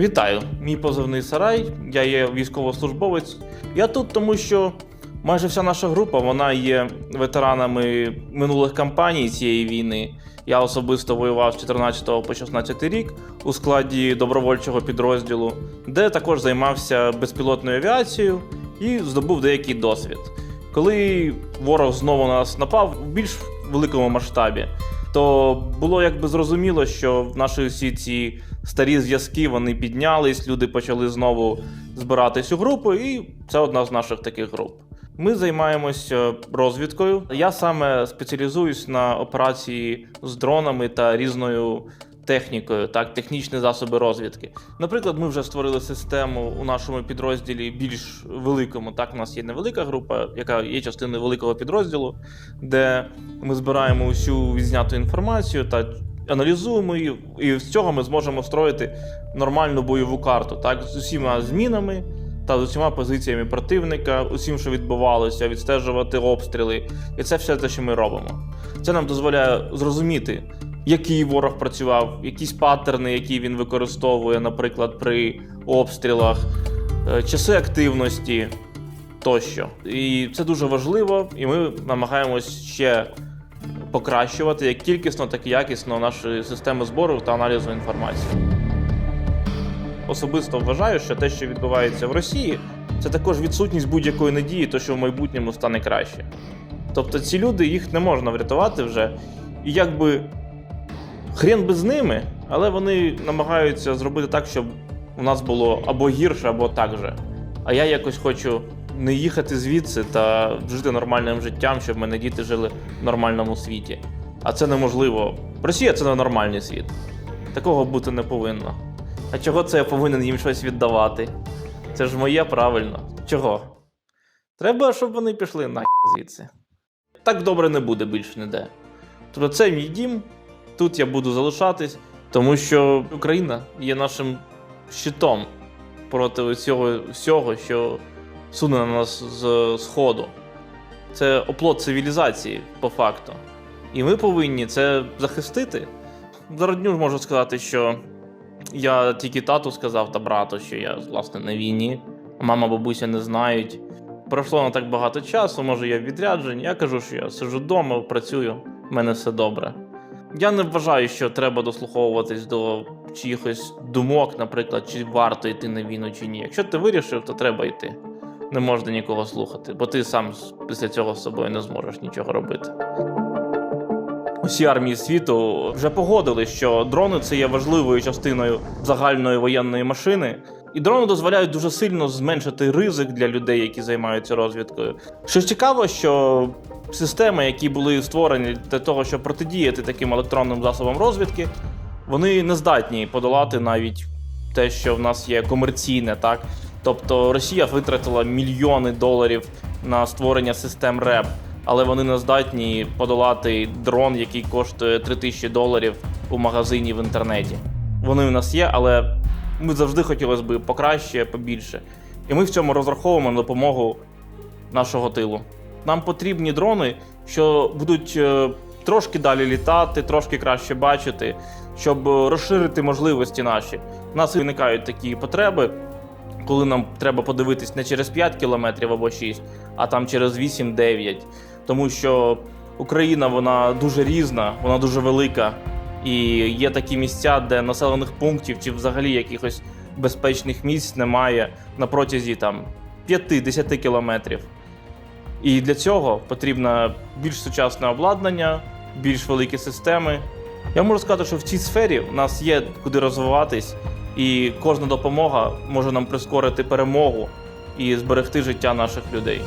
Вітаю! Мій позивний Сарай. Я є військовослужбовець. Я тут, тому що майже вся наша група вона є ветеранами минулих кампаній цієї війни. Я особисто воював з 14 по 16 рік у складі добровольчого підрозділу, де також займався безпілотною авіацією і здобув деякий досвід. Коли ворог знову на нас напав в більш великому масштабі, то було якби зрозуміло, що в наші всі ці старі зв'язки вони піднялись, люди почали знову збиратись у групи, і це одна з наших таких груп. Ми займаємося розвідкою. Я саме спеціалізуюсь на операції з дронами та різною технікою, так, технічні засоби розвідки. Наприклад, ми вже створили систему у нашому підрозділі більш великому. Так, у нас є невелика група, яка є частиною великого підрозділу, де ми збираємо усю відзняту інформацію та аналізуємо її, і з цього ми зможемо строїти нормальну бойову карту, так, з усіма змінами та з усіма позиціями противника, усім, що відбувалося, відстежувати обстріли. І це все те, що ми робимо. Це нам дозволяє зрозуміти, який ворог працював, якісь паттерни, які він використовує, наприклад, при обстрілах, е, часи активності тощо. І це дуже важливо, і ми намагаємось ще покращувати як кількісно, так і якісно наші системи збору та аналізу інформації. Особисто вважаю, що те, що відбувається в Росії, це також відсутність будь-якої надії, то що в майбутньому стане краще. Тобто ці люди їх не можна врятувати вже. І якби хрен би з ними, але вони намагаються зробити так, щоб у нас було або гірше, або так же. А я якось хочу не їхати звідси та жити нормальним життям, щоб мене діти жили в нормальному світі. А це неможливо. Росія це не нормальний світ. Такого бути не повинно. А чого це я повинен їм щось віддавати? Це ж моє правильно. Чого? Треба, щоб вони пішли на звідси. Так добре не буде більше ніде. Тобто це мій дім, тут я буду залишатись, тому що Україна є нашим щитом проти цього всього, що суне на нас з сходу. Це оплот цивілізації, по факту. І ми повинні це захистити. За родню можу сказати, що я тільки тату сказав та брату, що я власне на війні. Мама, бабуся не знають. Пройшло не так багато часу, може я в. Я кажу, що я сиджу вдома, працюю, в мене все добре. Я не вважаю, що треба дослуховуватись до чиїхось думок, наприклад, чи варто йти на війну чи ні. Якщо ти вирішив, то треба йти. Не можна нікого слухати, бо ти сам після цього з собою не зможеш нічого робити. Усі армії світу вже погодили, що дрони це є важливою частиною загальної воєнної машини. І дрони дозволяють дуже сильно зменшити ризик для людей, які займаються розвідкою. Що цікаво, що системи, які були створені для того, щоб протидіяти таким електронним засобам розвідки, вони не здатні подолати навіть те, що в нас є комерційне, так. Тобто Росія витратила мільйони доларів на створення систем РЕБ, але вони не здатні подолати дрон, який коштує 3000 доларів у магазині в інтернеті. Вони в нас є, але ми завжди хотілося б покраще, побільше. І ми в цьому розраховуємо на допомогу нашого тилу. Нам потрібні дрони, що будуть е, трошки далі літати, трошки краще бачити, щоб е, розширити можливості наші. У нас виникають такі потреби, коли нам треба подивитись не через 5 кілометрів або 6, а там через 8-9. Тому що Україна вона дуже різна, вона дуже велика. І є такі місця, де населених пунктів чи взагалі якихось безпечних місць немає на протязі там 5-10 кілометрів. І для цього потрібно більш сучасне обладнання, більш великі системи. Я можу сказати, що в цій сфері у нас є куди розвиватись, і кожна допомога може нам прискорити перемогу і зберегти життя наших людей.